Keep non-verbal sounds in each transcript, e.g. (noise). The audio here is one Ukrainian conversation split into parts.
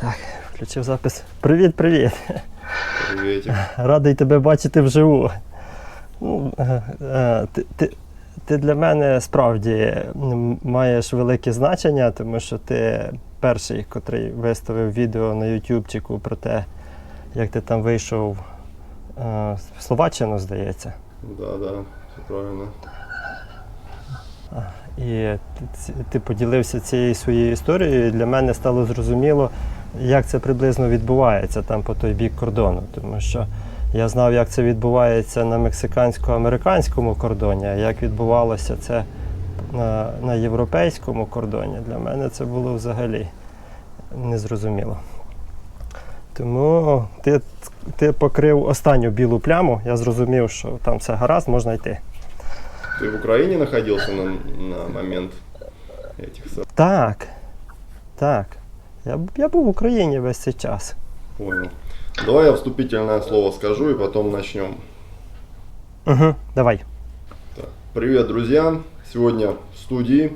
Так, включив запис. Привіт, привіт. Радий тебе бачити вживу. Ну, е, е, ти, ти, ти для мене справді маєш велике значення, тому що ти перший, котрий виставив відео на ютубчику про те, як ти там вийшов е, в Словаччину, здається. Да, да, правильно. І ти, ти поділився цією своєю історією, і для мене стало зрозуміло, як це приблизно відбувається там по той бік кордону. Тому що я знав, як це відбувається на мексикансько-американському кордоні, а як відбувалося це на, на європейському кордоні. Для мене це було взагалі незрозуміло. Тому ти, ти покрив останню білу пляму, я зрозумів, що там все гаразд, можна йти. Ты в Украине находился на, на момент со- Так, так. Я, я був в Україні весь цей час. Понял. Давай я вступительное слово скажу и потом начнем. Угу, давай. Так. Привет, друзья! Сегодня в студии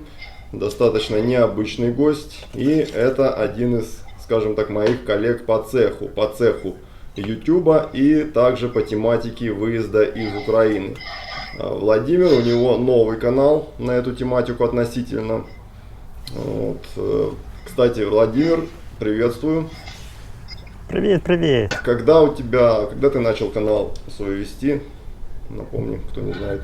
достаточно необычный гость. И это один из, скажем так, моих коллег по цеху. По цеху Ютуба и также по тематике выезда из Украины. А, Владимир, у него новый канал на эту тематику относительно. Вот. э, Кстати, Владимир, приветствую. Привіт, привіт. Когда у тебя, когда ты начал канал свой вести? Напомни, кто не знает.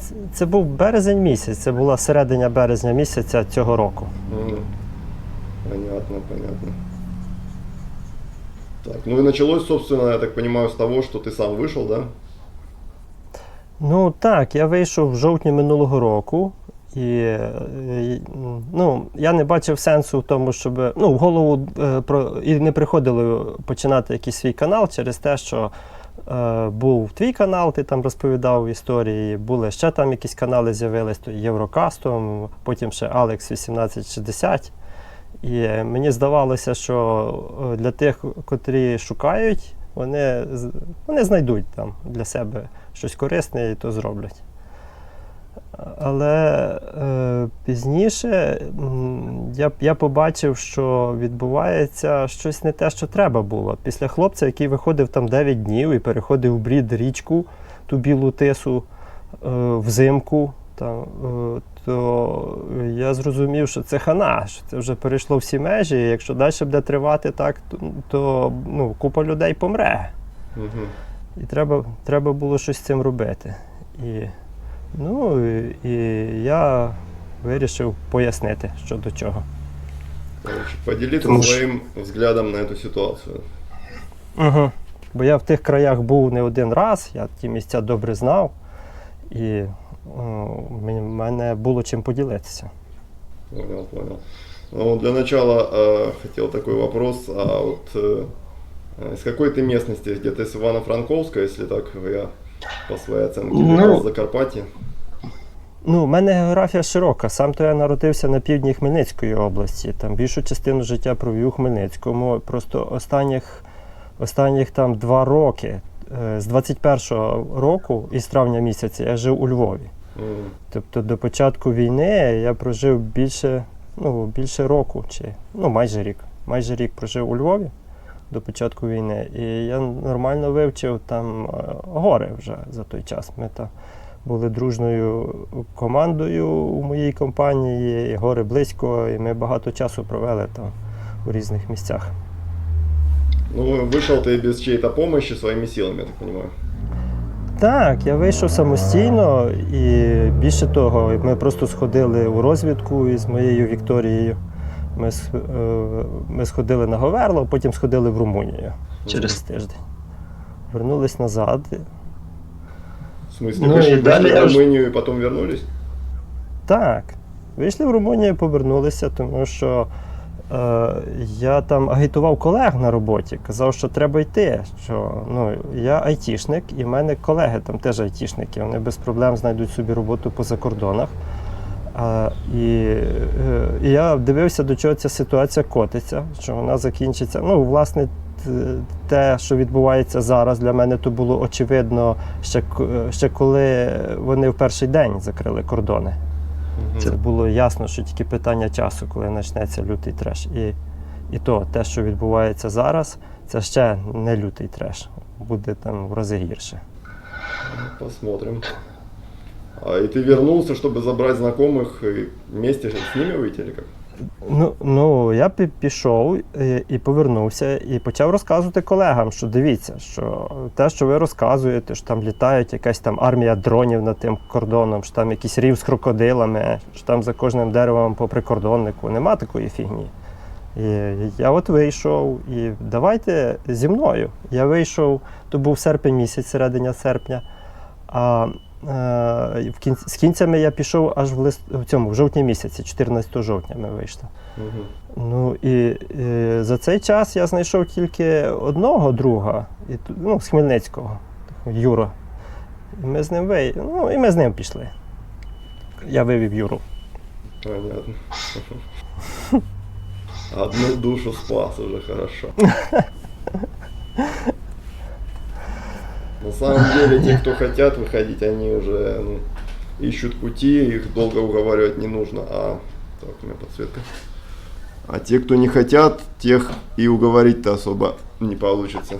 Це, це був березень місяць, це була середина березня місяця цього року. М, Понятно, понятно. Так, ну и началось, собственно, я так понимаю, с того, что ты сам вышел, да? Ну так, я вийшов в жовтні минулого року. І і, ну, я не бачив сенсу в тому, щоб ну, в голову е, про, і не приходило починати якийсь свій канал через те, що е, був твій канал, ти там розповідав історії, були ще там якісь канали з'явились, то Єврокастом, потім ще Алекс 1860. І мені здавалося, що е, для тих, котрі шукають, вони, вони знайдуть там для себе щось корисне і то зроблять. Але е, пізніше я, я побачив, що відбувається щось не те, що треба було. Після хлопця, який виходив там 9 днів і переходив в брід річку, ту білу тису е, взимку, там, е, то я зрозумів, що це хана, що це вже перейшло всі межі. І якщо далі буде тривати так, то, то ну, купа людей помре. Мгм. І треба, треба було щось з цим робити. І, ну, і, і я вирішив пояснити, що до чого. Короче, поделиться Потому что- своим взглядом на эту ситуацию. Угу. Бо я в тих краях був не один раз, я ті місця добре знав, і о, мені- мене було чим поділитися. Понял, понял. Ну, для начала э, хотел такой вопрос. А вот э, э, из какой ты местности? Где-то из Ивано-Франковска, если так я по своей оценке Ну, Закарпатье? Ну, у мене географія широка. Сам то я народився на півдні Хмельницької області. Там більшу частину життя провів у Хмельницькому. Просто останніх, останніх там два роки, е, з 21-го року, із травня місяця, я жив у Львові. М, Тобто до початку війни я прожив більше, ну, більше року, чи ну, майже рік. Майже рік прожив у Львові до початку війни. І я нормально вивчив там е, гори вже за той час. Ми там були дружною командою у моїй компанії, і гори близько, і ми багато часу провели там у різних місцях. Ну, вышел ты без чьей-то помощи своими силами, я так понимаю. Так, я вийшов самостійно і більше того, ми просто сходили у розвідку із моєю Вікторією. Ми, с- е, ми сходили на Говерло, потім сходили в Румунію через тиждень. Вернулись назад. В смысле, Ну вышли, и далее вышли я в уж- Румынию и потом вернулись? Так, вийшли в Румунію, повернулися, тому що е, я там агітував колег на роботі, казав, що треба йти. Що, ну, я айтішник, і в мене колеги там теж айтішники, вони без проблем знайдуть собі роботу по закордонах. А, і, е, і я дивився, до чого ця ситуація котиться, що вона закінчиться. Ну, власне, те, що відбувається зараз, для мене то було очевидно ще, ще коли вони в перший день закрили кордони. Це було ясно, що тільки питання часу, коли почнеться лютий треш. І І то те, що відбувається зараз, це ще не лютий треш. Буде там в рази гірше. Посмотрим. А, и ты вернулся, чтобы забрать знакомых и вместе с ними выйти или как? Ну, ну я пі- пішов і, і повернувся, і почав розказувати колегам, що дивіться, що те, що ви розказуєте, що там літають якась там армія дронів над тим кордоном, що там якийсь рів з крокодилами, що там за кожним деревом по прикордоннику, нема такої фігні. І я от вийшов, і давайте зі мною. Я вийшов, то був серпень місяць, середина серпня. А е, в кінці, з кінцями я пішов аж в лист в цьому, в жовтні місяці, 14 жовтня ми вийшли. Мгм. Ну і, і за цей час я знайшов тільки одного друга, і, ну, з Хмельницького, Юра. І ми з ним вий... ну, і ми з ним пішли. Я вивів Юру. Понятно. (laughs) Одну душу спас уже хорошо. (laughs) На самом деле, те, кто хотят выходить, они уже ну, ищут пути, их долго уговаривать не нужно. А так, у меня подсветка. А те, кто не хотят, тех и уговорить-то особо не получится.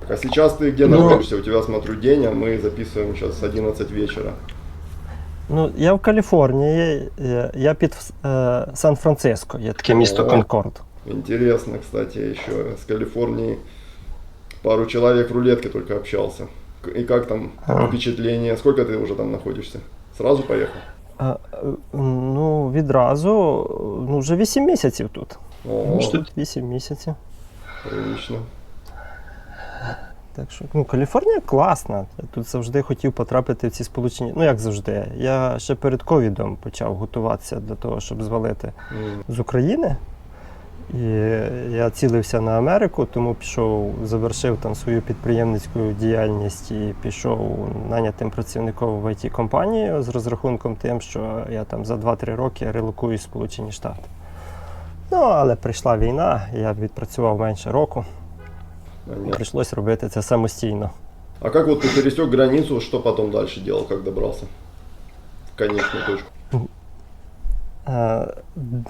Так, а сейчас ты где Ну- находишься? У тебя, смотрю, день, а мы записываем сейчас 11 вечера. Ну, я в Каліфорнії, я, я під е, Сан-Франциско, є таке місто О. Конкорд. Интересно, кстати, еще с Калифорнии Пару человек в рулетке только общался. И как там А. впечатление? Сколько ты уже там находишься? Сразу поехал? Е, е, ну, відразу, ну, вже 8 місяців тут. О, Тут 8 місяців. прилично. Так що ну, Каліфорнія класна. Я тут завжди хотів потрапити в ці сполучені. Ну як завжди. Я ще перед ковідом почав готуватися до того, щоб звалити М, з України. І я цілився на Америку, тому пішов, завершив там свою підприємницьку діяльність і пішов нанятим працівником в it компанію з розрахунком тим, що я там за 2-3 роки релокуюсь в Сполучені Штати. Ну, але прийшла війна, я відпрацював менше року, понятно. прийшлось робити це самостійно. А как вот ты пересек границу, что потом дальше делал, как добрался? В конечную точку.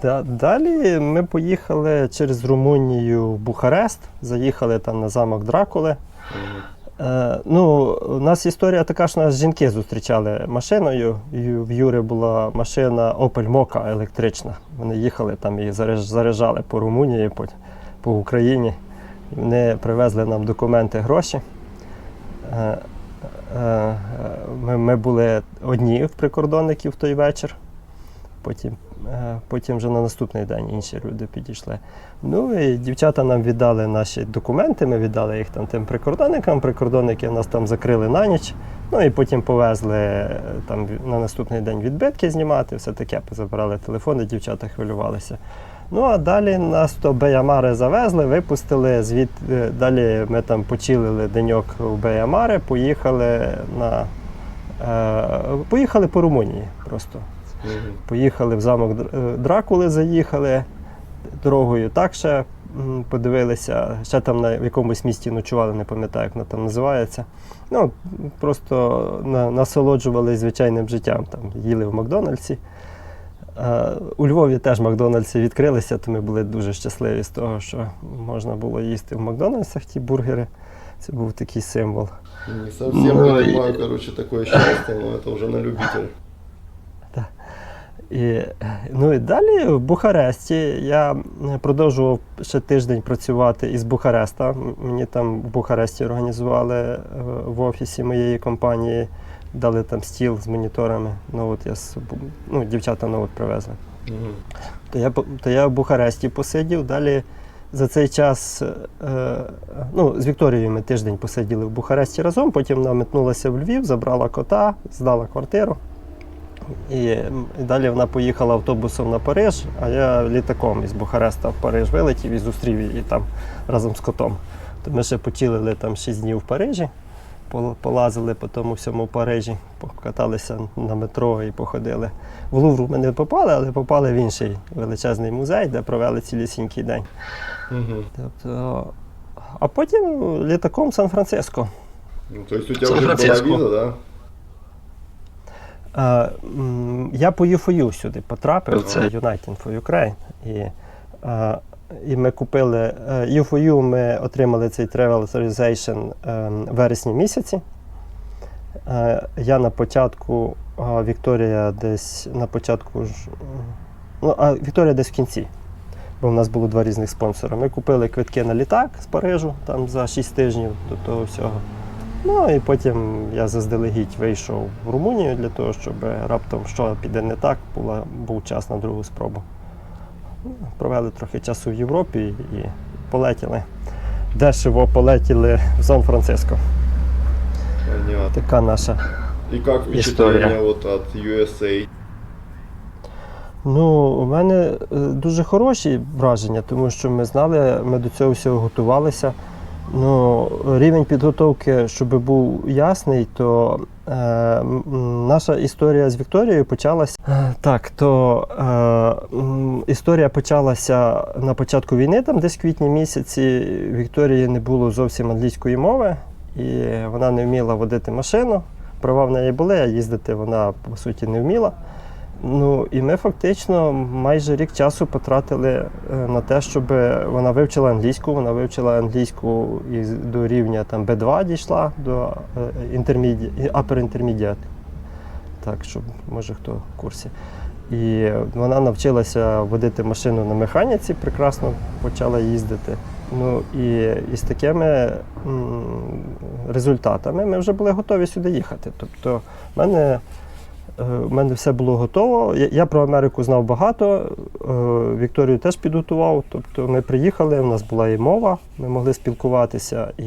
Да- Далі ми поїхали через Румунію в Бухарест, заїхали там на замок Дракули. Е, ну, у нас історія така, що нас жінки зустрічали машиною. І в Юри була машина Opel Mokka електрична. Вони їхали там і заряджали по Румунії, по, по Україні. Вони привезли нам документи, гроші. Е, е, Ми, ми були одні в прикордонників в той вечір. Потім, е, потім вже на наступний день інші люди підійшли. Ну і дівчата нам віддали наші документи, ми віддали їх там тим прикордонникам. Прикордонники нас там закрили на ніч. Ну і потім повезли е, там на наступний день відбитки знімати, все таке, забрали телефони, дівчата хвилювалися. Ну а далі нас до Беямари завезли, випустили. Звід е, далі ми там почилили деньок у Беямари, поїхали на поїхали по Румунії просто. Поїхали в замок е, Дракули, заїхали дорогою. Так ще подивилися, ще там на якомусь місті ночували, не пам'ятаю, як воно там називається. Ну, просто на, насолоджувалися звичайним життям. Там, їли в Макдональдсі. Е, У Львові теж Макдональдси відкрилися, то ми були дуже щасливі з того, що можна було їсти в Макдональдсах ті бургери. Це був такий символ. Не совсем Ну, и- понимаю, короче, такое счастье, но это уже на любителя. І, ну і далі в Бухаресті я продовжував ще тиждень працювати із Бухареста. Мені там в Бухаресті організували е, в офісі моєї компанії, дали там стіл з моніторами. Ну от я ну, дівчата ноут привезли. Мгм. То я, то я в Бухаресті посидів. Далі за цей час е, ну, з Вікторією ми тиждень посиділи в Бухаресті разом, потім вона метнулася в Львів, забрала кота, здала квартиру. І, і далі вона поїхала автобусом на Париж, а я літаком із Бухареста в Париж вилетів і зустрів її там разом з котом. То ми ще поцілили там 6 днів в Парижі, полазили по тому всьому Парижі, покаталися на метро і походили. В Лувру ми не попали, але попали в інший величезний музей, де провели цілісінький день. Мгм. Тобто, а потім літаком Сан-Франциско. Ну, то есть у тебя уже была Сан-Франциско. виза, да? Е, я по UFOU сюди потрапив, це. United for Ukraine. І, е, і ми купили е, UFOU, ми отримали цей Travel Authorization е, в вересні місяці. Е, я на початку, а Вікторія десь на початку. ж, Ну, а Вікторія десь в кінці. Бо в нас було два різних спонсора. Ми купили квитки на літак з Парижу там за 6 тижнів до того всього. Ну і потім я заздалегідь вийшов в Румунію для того, щоб раптом що піде не так, була, був час на другу спробу. Провели трохи часу в Європі і полетіли. Дешево полетіли в Сан-Франциско. Така наша. Как впечатление История. вот USA? Ну, у мене е, дуже хороші враження, тому що ми знали, ми до цього всього готувалися. Ну, рівень підготовки, щоб був ясний, то е, наша історія з Вікторією почалася. Е, Так, то е, історія почалася на початку війни, там десь в квітні місяці. Вікторії не було зовсім англійської мови, і вона не вміла водити машину. Права в неї були, а їздити вона по суті не вміла. Ну і ми фактично майже рік часу потратили е, на те, щоб вона вивчила англійську. Вона вивчила англійську і до рівня там B2 дійшла до е, upper intermediate. Так, щоб може хто в курсі. І вона навчилася водити машину на механіці, прекрасно почала їздити. Ну і, і з такими результатами ми вже були готові сюди їхати. Тобто, в мене У мене все було готово. Я, я про Америку знав багато. е, Вікторію теж підготував. Тобто ми приїхали, у нас була і мова, ми могли спілкуватися, і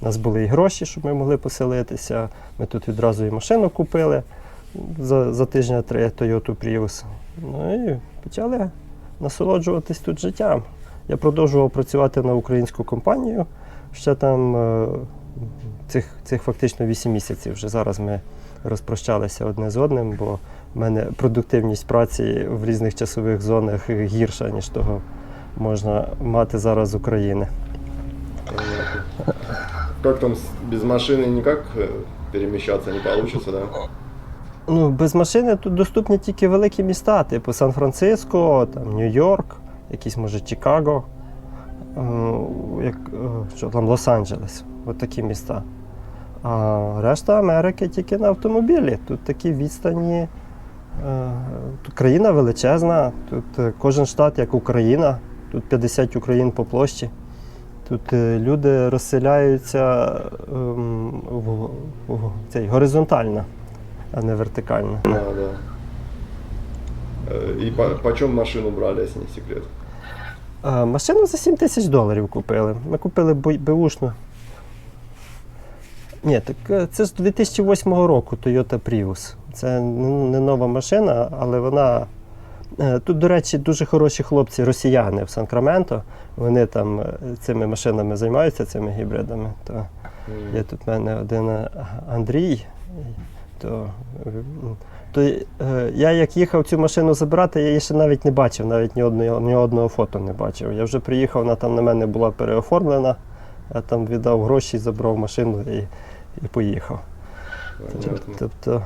в нас були і гроші, щоб ми могли поселитися. Ми тут відразу і машину купили за, за тижня три Toyota Prius. Ну і почали насолоджуватись тут життям. Я продовжував працювати на українську компанію. Ще там е, цих, цих фактично 8 місяців. Вже зараз ми розпрощалися одне з одним, бо в мене продуктивність праці в різних часових зонах гірша, ніж того можна мати зараз з України. Как там без машины никак э, перемещаться не получится, да? Ну, без машини тут доступні тільки великі міста, типу Сан-Франциско, там, Нью-Йорк, якісь, може, Чикаго, е, як, е, що там, Лос-Анджелес. От такі міста. А решта Америки тільки на автомобілі. Тут такі відстані. е, Тут країна величезна, тут е, кожен штат як Україна, тут 50 Україн по площі. Тут е, люди розселяються ем, в, в, цей, горизонтально, а не вертикально. Да, да. Э, И по, почем машину брали, если не секрет? Машину за 7 тисяч доларів купили. Ми купили бу- беушну. Ні, так е, це ж 2008 року Toyota Prius. Це не нова машина, але вона. е, Тут, до речі, дуже хороші хлопці, росіяни в Санкраменто. Вони там е, цими машинами займаються, цими гібридами. То Є тут в мене один Андрій. То, то я як їхав цю машину забирати, я її ще навіть не бачив, навіть ні одного, ні одного фото не бачив. Я вже приїхав, вона там на мене була переоформлена, я там віддав гроші, забрав машину і, і поїхав. Понятно. Тобто,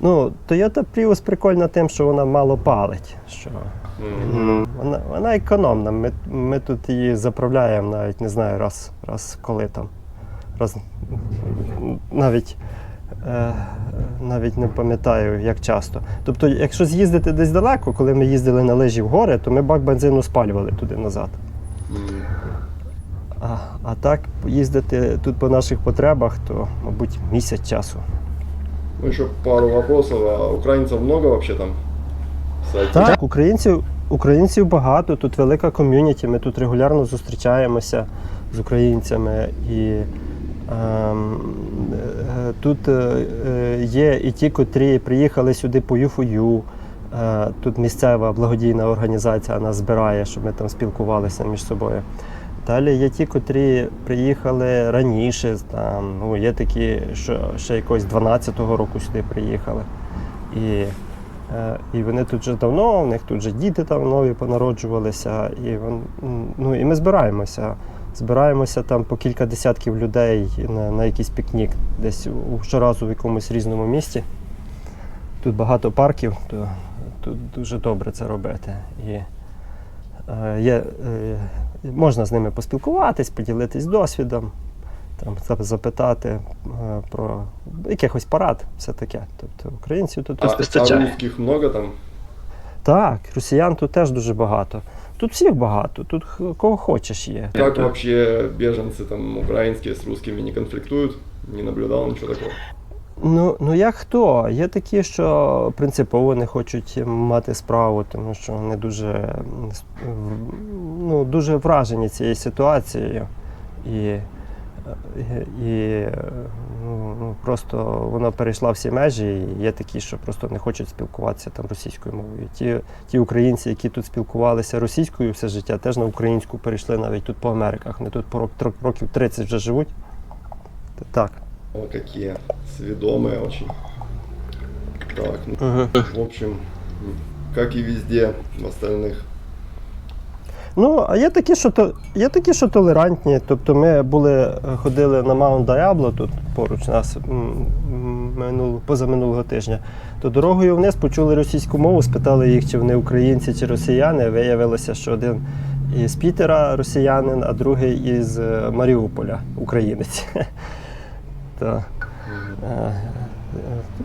ну, Toyota Prius прикольна тим, що вона мало палить. Що М. вона, вона економна. Ми, ми тут її заправляємо навіть не знаю, раз, раз коли там. Раз, навіть, е, навіть не пам'ятаю, як часто. Тобто, якщо з'їздити десь далеко, коли ми їздили на лижі в гори, то ми бак бензину спалювали туди назад. М. А, а так їздити тут по наших потребах, то, мабуть, місяць часу. Ну, еще пару вопросов. А украинцев много вообще там? Так, українців, українців багато, тут велика ком'юніті, ми тут регулярно зустрічаємося з українцями. І ем, е, тут е, е, є і ті, котрі приїхали сюди по ЮФОЮ. Е, тут місцева благодійна організація нас збирає, щоб ми там спілкувалися між собою. Далі є ті, котрі приїхали раніше, там, ну, є такі, що ще якось 12-го року сюди приїхали. І Е, І вони тут вже давно, у них тут вже діти там нові понароджувалися. І, ну, і ми збираємося. Збираємося там по кілька десятків людей на, на якийсь пікнік, десь щоразу в якомусь різному місті. тут багато парків, то тут дуже добре це робити. І е, е, можна з ними поспілкуватись, поділитись досвідом, там, запитати е, про якихось порад, все таке. Тобто українців тут А, а вистачає. русских много там? так, росіян тут теж дуже багато. Тут всіх багато, тут кого хочеш є. Как Это- вообще беженцы там украинские с русскими не конфликтуют? Не наблюдал ничего такого? Ну, ну як хто? Є такі, що принципово не хочуть мати справу, тому що вони дуже, ну, дуже вражені цією ситуацією. І, е, і ну, ну, просто вона перейшла всі межі, і є такі, що просто не хочуть спілкуватися там російською мовою. Ті, ті українці, які тут спілкувалися російською все життя, теж на українську перейшли навіть тут по Америках. Вони тут по рок- років 30 вже живуть. Так. О, какие сведомые очень. Так, ну, в общем, как и везде в остальных. Ну, а є такі, що то є такі, що толерантні. Тобто ми були, е, ходили на Маунт Діабло тут поруч нас минул, позаминулого тижня. То дорогою вниз почули російську мову, спитали їх, чи вони українці чи росіяни. Виявилося, що один із Пітера росіянин, а другий із е, Маріуполя, українець. (laughs) То, е,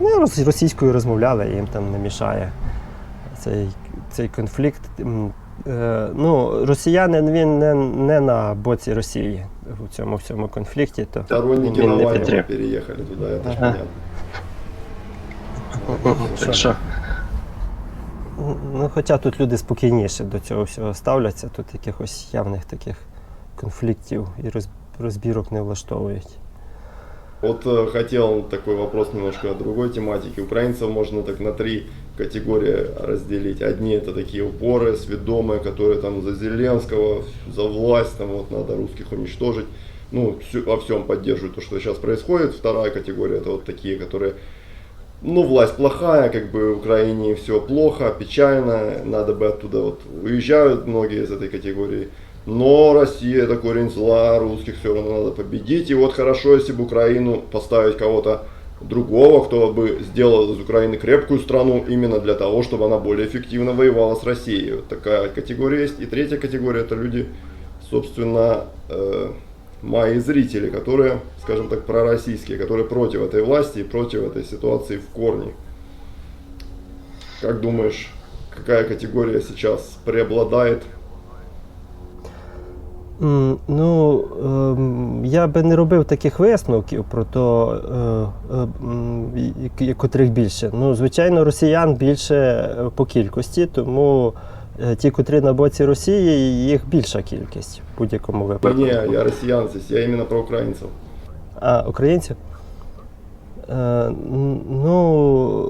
е, роз- російською розмовляли, їм там не мішає цей, цей конфлікт. Е, Ну, росіянин він не, не на боці Росії в цьому всьому конфлікті. То Сторонники Навального підтримує. переехали туда, это ж Ага. понятно. Так що Ну, хоча тут люди спокійніше до цього всього ставляться, тут якихось явних таких конфліктів і розбірок не влаштовують. Вот э, хотел такой вопрос немножко о другой тематике. Украинцев можно так на три категории разделить. Одни это такие упоры, сведомые, которые там за Зеленского, за власть, там вот надо русских уничтожить. Ну, всю- во всем поддерживают то, что сейчас происходит. Вторая категория это вот такие, которые ну, власть плохая, как бы в Украине все плохо, печально, надо бы оттуда вот уезжают многие из этой категории. Но Россия это корень зла, русских все равно надо победить. И вот хорошо, если бы Украину поставить кого-то другого, кто бы сделал из Украины крепкую страну именно для того, чтобы она более эффективно воевала с Россией. Вот такая категория есть. И третья категория это люди, собственно, э, мои зрители, которые, скажем так, пророссийские, которые против этой власти и против этой ситуации в корне. Как думаешь, какая категория сейчас преобладает? Ну, ем, я би не робив таких висновків про то, е, е, котрих більше. Ну, звичайно, росіян більше е, по кількості, тому ті, котрі на боці Росії, їх більша кількість в будь-якому випадку. Ні, я росіян, я іменно про українців. А українців? Е, ну,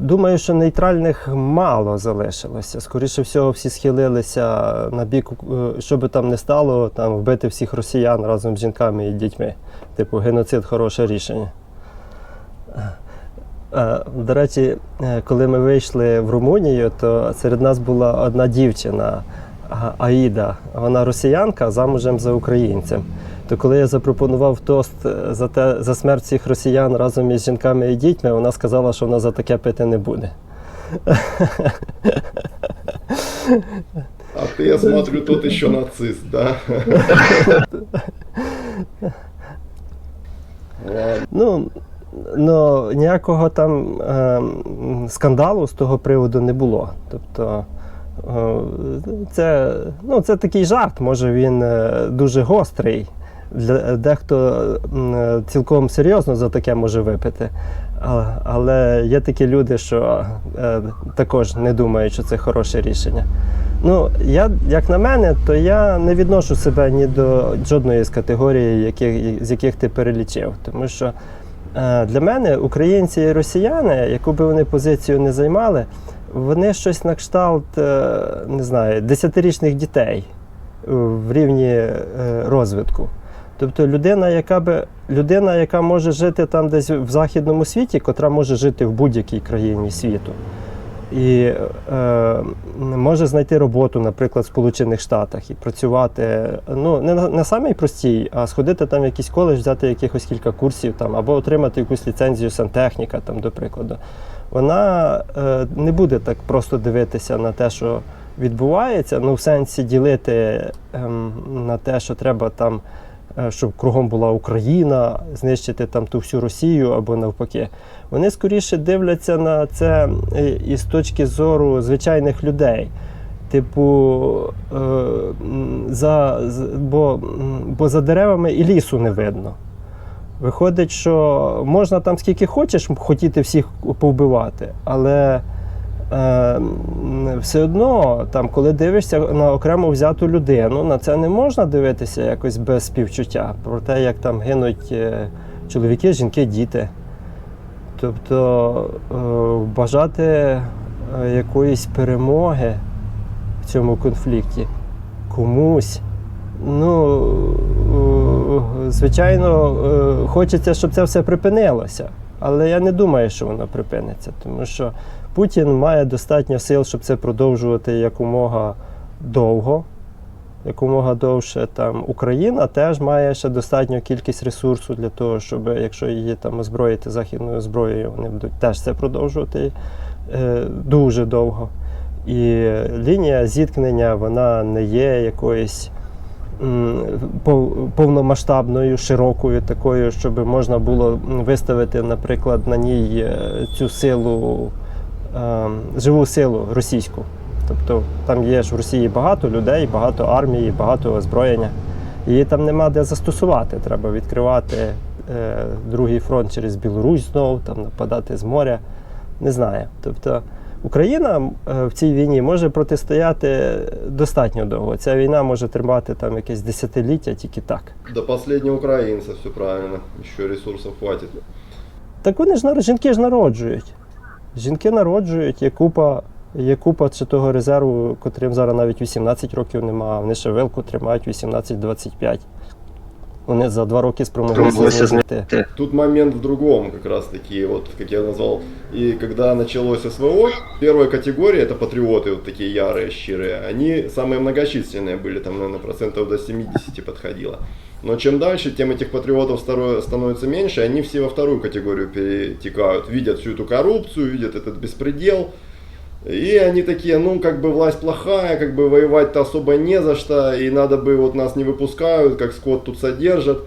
думаю, що нейтральних мало залишилося. Скоріше всього, всі схилилися на бік, е, що би там не стало, там вбити всіх росіян разом з жінками і дітьми. Типу, геноцид хороше рішення. Е, До речі, коли ми вийшли в Румунію, то серед нас була одна дівчина Аїда. Вона росіянка замужем за українцем. То коли я запропонував тост е, за те за смерть всіх росіян разом із жінками і дітьми, вона сказала, що вона за таке пити не буде. А ты, я смотрю, тот еще нацист, да? Ну, ну ніякого там е, скандалу з того приводу не було. Тобто це, ну, це такий жарт, може він е, дуже гострий. Дехто е, цілком серйозно за таке може випити. Але є такі люди, що е, також не думають, що це хороше рішення. Ну, я, як на мене, то я не відношу себе ні до жодної з категорій, яких, з яких ти перелічив. Тому що е, для мене українці і росіяни, яку би вони позицію не займали, вони щось на кшталт, е, не знаю, десятирічних дітей в рівні е, розвитку. Тобто людина, яка би людина, яка може жити там десь в західному світі, котра може жити в будь-якій країні світу. І е, може знайти роботу, наприклад, в Сполучених Штатах і працювати ну, не на, на самій простій, а сходити там в якийсь коледж, взяти якихось кілька курсів там, або отримати якусь ліцензію сантехніка, там, до прикладу. Вона е, не буде так просто дивитися на те, що відбувається, ну в сенсі ділити ем, на те, що треба там, е, щоб кругом була Україна, знищити там ту всю Росію або навпаки. Вони скоріше дивляться на це е, із точки зору звичайних людей. Типу, за, бо, бо за деревами і лісу не видно. Виходить, що можна там скільки хочеш хотіти всіх повбивати, але е, все одно, там, коли дивишся на окремо взяту людину, на це не можна дивитися якось без співчуття. Про те, як там гинуть е, чоловіки, жінки, діти. Тобто е, бажати е, якоїсь перемоги в цьому конфлікті комусь. Ну, звичайно, е, хочеться, щоб це все припинилося. Але я не думаю, що воно припиниться, тому що Путін має достатньо сил, щоб це продовжувати якомога довго. Якомога довше там Україна теж має ще достатню кількість ресурсу для того, щоб якщо її там озброїти західною зброєю, вони будуть теж це продовжувати е, дуже довго. І лінія зіткнення вона не є якоюсь повномасштабною, широкою такою, щоб можна було виставити, наприклад, на ній е, цю силу, е, живу силу російську. Тобто там є ж в Росії багато людей, багато армії, багато озброєння. Її там нема де застосувати. Треба відкривати е, другий фронт через Білорусь знову, там нападати з моря. Не знаю. Тобто Україна е, в цій війні може протистояти достатньо довго. Ця війна може тримати там якесь десятиліття тільки так. До последнего украинца все правильно. Еще ресурсов хватит. Так вони ж жінки ж народжують. Жінки народжують, є купа, є купа чи того резерву, котрим зараз навіть 18 років немає, вони ще вилку тримають 18-25. Вони за два роки спромоглися знайти. Тут момент в другом, как раз таки, вот как я назвал. И когда началось СВО, первая категория, это патриоты, вот такие ярые, щирые, они самые многочисленные были, там, наверное, процентов до 70 подходило. Но чем дальше, тем этих патриотов становится меньше, они все во вторую категорию перетекают, видят всю эту коррупцию, видят этот беспредел, и они такие, ну, как бы власть плохая, как бы воевать-то особо не за что, и надо бы, вот нас не выпускают, как скот тут содержат.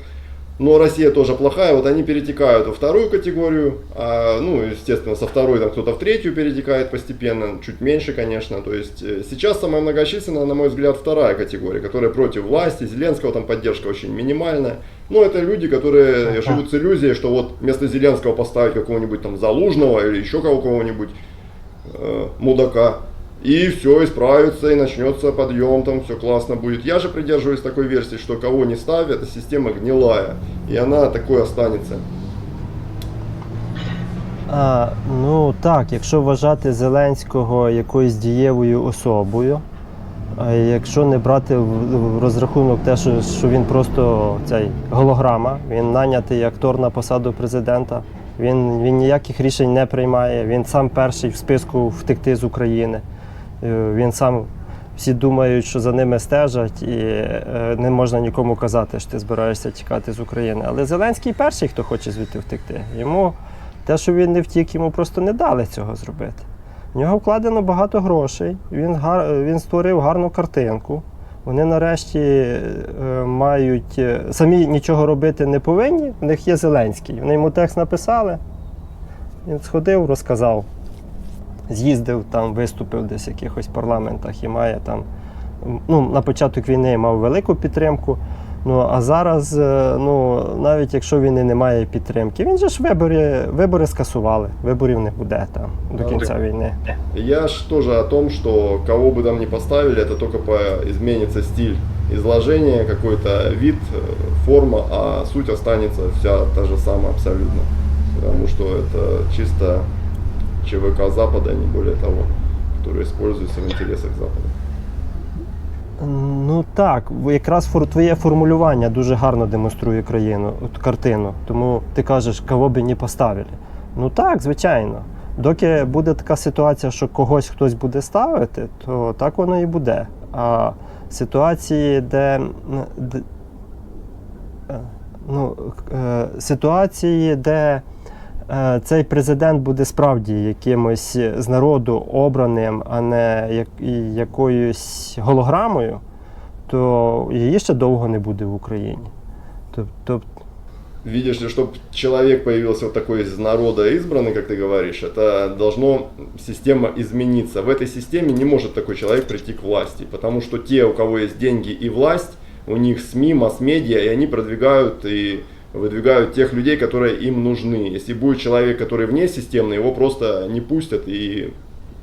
Но Россия тоже плохая, вот они перетекают во вторую категорию, а, ну, естественно, со второй там кто-то в третью перетекает постепенно, чуть меньше, конечно. То есть э, сейчас самая многочисленная, на мой взгляд, вторая категория, которая против власти, Зеленского там поддержка очень минимальная. Но это люди, которые живут с иллюзией, что вот вместо Зеленского поставить какого-нибудь там Залужного или еще кого-нибудь э, мудака. И все исправится, и начнется подъем, там все классно будет. Я же придерживаюсь такой версии, что кого не ставят, эта система гнилая. И она такой останется. А, ну так, якщо вважати Зеленського якоюсь дієвою особою, а якщо не брати в, в розрахунок те, що, що він просто цей голограма, він нанятий актор на посаду президента, він, він ніяких рішень не приймає, він сам перший в списку втекти з України. Е, Він сам всі думають, що за ними стежать, і е, не можна нікому казати, що ти збираєшся тікати з України. Але Зеленський перший, хто хоче звідти втекти. Йому те, що він не втік, йому просто не дали цього зробити. В нього вкладено багато грошей, він, гар, він створив гарну картинку. Вони нарешті е, мають е, самі нічого робити не повинні. У них є Зеленський. Вони йому текст написали. Він сходив, розказав, з'їздив там, виступив десь в якихось парламентах і має там. Ну, на початок війни мав велику підтримку. Ну а зараз, е, ну навіть якщо він і не має підтримки, він же ж вибори, вибори скасували, виборів не буде там до Ну, кінця війни. И Я ж тоже о том, что кого бы там ни поставили, это только по изменится стиль изложения, какой-то вид, э, форма, а суть останется вся та же самая абсолютно. Потому что это чисто ЧВК Запада, не более того, который используется в интересах Запада. Ну так, якраз твоє формулювання дуже гарно демонструє країну, картину. Тому ти кажеш, кого би не поставили. Ну так, звичайно. Доки буде така ситуація, що когось хтось буде ставити, то так воно і буде. А ситуації, де, де ну, е, ситуації, де цей президент буде справді якимось з народу обраним, а не як, і якоюсь голограмою, то її ще довго не буде в Україні. Тобто, Видишь ли, чтобы человек появился вот такой из народа избранный, как ты говоришь, это должно система измениться. В этой системе не может такой человек прийти к власти, потому что те, у кого есть деньги и власть, у них СМИ, масс-медиа, и они продвигают и выдвигают тех людей, которые им нужны. Если будет человек, который вне системный, его просто не пустят и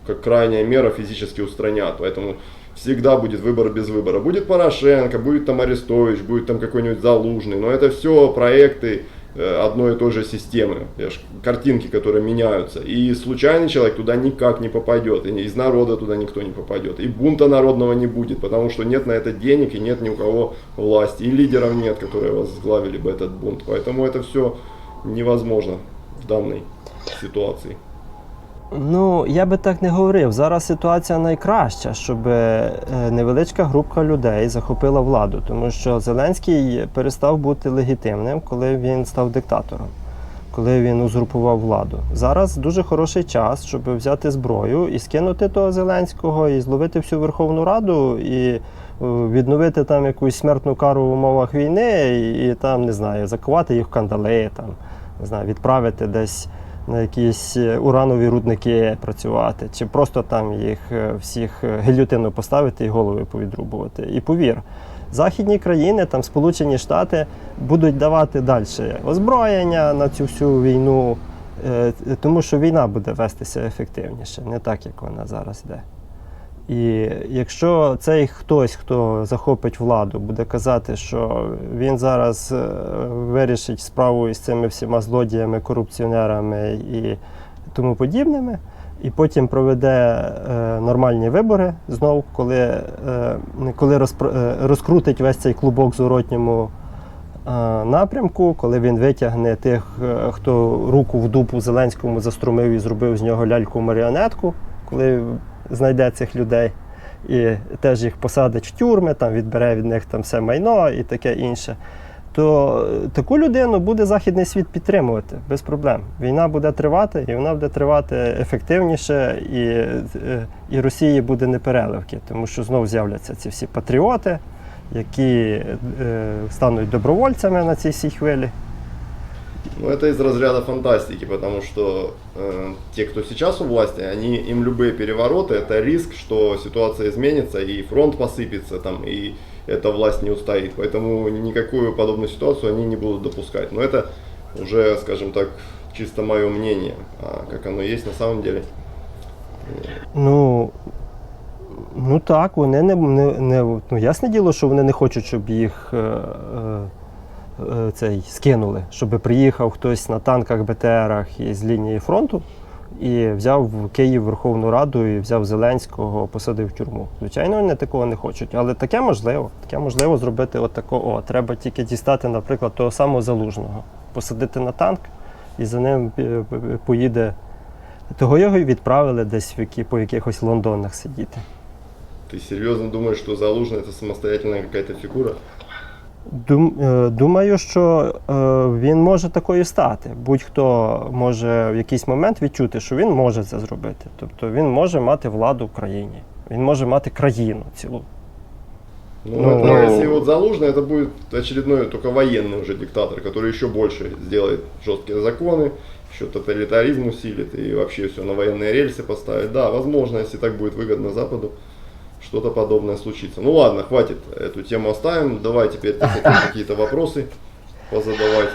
как крайняя мера физически устранят. Поэтому всегда будет выбор без выбора. Будет Порошенко, будет там Арестович, будет там какой-нибудь Залужный, но это все проекты одной и той же системы, картинки, которые меняются. И случайный человек туда никак не попадет, и из народа туда никто не попадет. И бунта народного не будет, потому что нет на это денег и нет ни у кого власти. И лидеров нет, которые возглавили бы этот бунт. Поэтому это все невозможно в данной ситуации. Ну, я би так не говорив. Зараз ситуація найкраща, щоб е, невеличка групка людей захопила владу, тому що Зеленський перестав бути легітимним, коли він став диктатором, коли він узурпував владу. Зараз дуже хороший час, щоб взяти зброю і скинути того Зеленського, і зловити всю Верховну Раду, і е, відновити там якусь смертну кару в умовах війни, і, і там не знаю, закувати їх в кандали, там не знаю, відправити десь на якісь е, уранові рудники працювати, чи просто там їх е, всіх гільотину поставити і голови повідрубувати. І повір, західні країни, там Сполучені Штати, будуть давати далі озброєння на цю всю війну, е, тому що війна буде вестися ефективніше, не так, як вона зараз йде. І якщо цей хтось, хто захопить владу, буде казати, що він зараз е, вирішить справу із цими всіма злодіями, корупціонерами і тому подібними, і потім проведе е, нормальні вибори знов, коли, е, коли розкрутить весь цей клубок в зворотньому е, напрямку, коли він витягне тих, хто руку в дупу Зеленському заструмив і зробив з нього ляльку-маріонетку, коли знайде цих людей і теж їх посадить в тюрми, там відбере від них там все майно і таке інше. То таку людину буде західний світ підтримувати без проблем. Війна буде тривати, і вона буде тривати ефективніше, і, е, і Росії буде непереливки, тому що знов з'являться ці всі патріоти, які е, стануть добровольцями на цій всій хвилі. Ну, это из разряда фантастики, потому что э, те, кто сейчас у власти, они, им любые перевороты, это риск, что ситуация изменится, и фронт посыпется, там, и эта власть не устоит. Поэтому никакую подобную ситуацию они не будут допускать. Но это уже, скажем так, чисто мое мнение. А как оно есть на самом деле, Ну, ну так, вони не, не, не ну, ясне діло, що вони не хочуть, щоб їх е, е, е, цей, скинули, щоб приїхав хтось на танках, БТРах із лінії фронту і взяв в Київ Верховну Раду і взяв Зеленського, посадив в тюрму. Звичайно, вони такого не хочуть, але таке можливо. Таке можливо зробити от такого. О, треба тільки дістати, наприклад, того самого залужного, посадити на танк і за ним е, е, поїде. Того його і відправили десь в які, по якихось Лондонах сидіти. ты серьезно думаешь, что Залужный это самостоятельная какая-то фигура? Дум, е, думаю, що е, він може такою стати. Будь-хто може в якийсь момент відчути, що він може це зробити. Тобто він може мати владу в країні, він може мати країну цілу. Ну, Ну, это, ну. если вот Залужный, это будет очередной только военный уже диктатор, который еще больше сделает жесткие законы, еще тоталитаризм усилит и вообще все на военные рельсы поставит. Да, возможно, если так будет выгодно Западу, что-то подобное случится. Ну ладно, хватит, эту тему оставим. Давай теперь (laughs) ты хотел какие-то вопросы позадавать.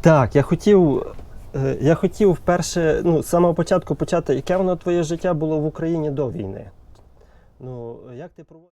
Так, я хотів. е, Я хотів вперше, ну, з самого початку почати, яке воно твоє життя було в Україні до війни. Ну, як ти проводив?